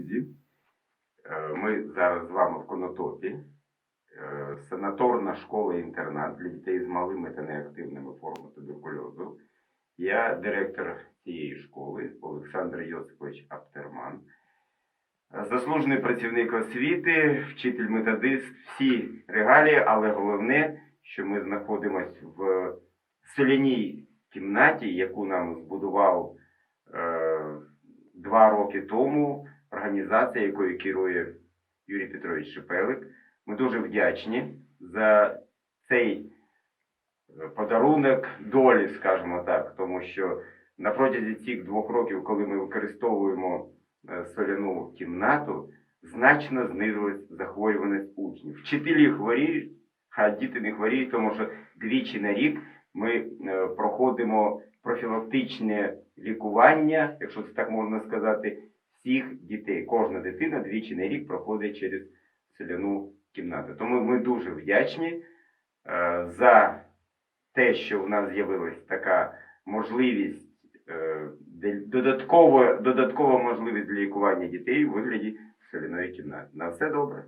друзі. Е, Ми зараз з вами в Конотопі. Е, Санаторна школа-інтернат для дітей з малими та неактивними формами туберкульозу. Я директор цієї школи Олександр Йосипович Аптерман. Заслужений працівник освіти, вчитель методист, всі регалії, але головне, що ми знаходимося в соляній кімнаті, яку нам збудував е, два роки тому організація, якою керує Юрій Петрович Шепелик. Ми дуже вдячні за цей е, подарунок долі, скажімо так, тому що на протязі цих двох років, коли ми використовуємо е, соляну кімнату, значно знизилась захворюваність учнів. Вчителі хворіють, а діти не хворіють, тому що двічі на рік ми е, проходимо профілактичне лікування, якщо це так можна сказати, всіх дітей. Кожна дитина двічі на рік проходить через соляну кімнату. Тому ми дуже вдячні е, за те, що в нас з'явилась така можливість, е, додаткова, додаткова можливість для лікування дітей у вигляді селяної кімнати. На все добре.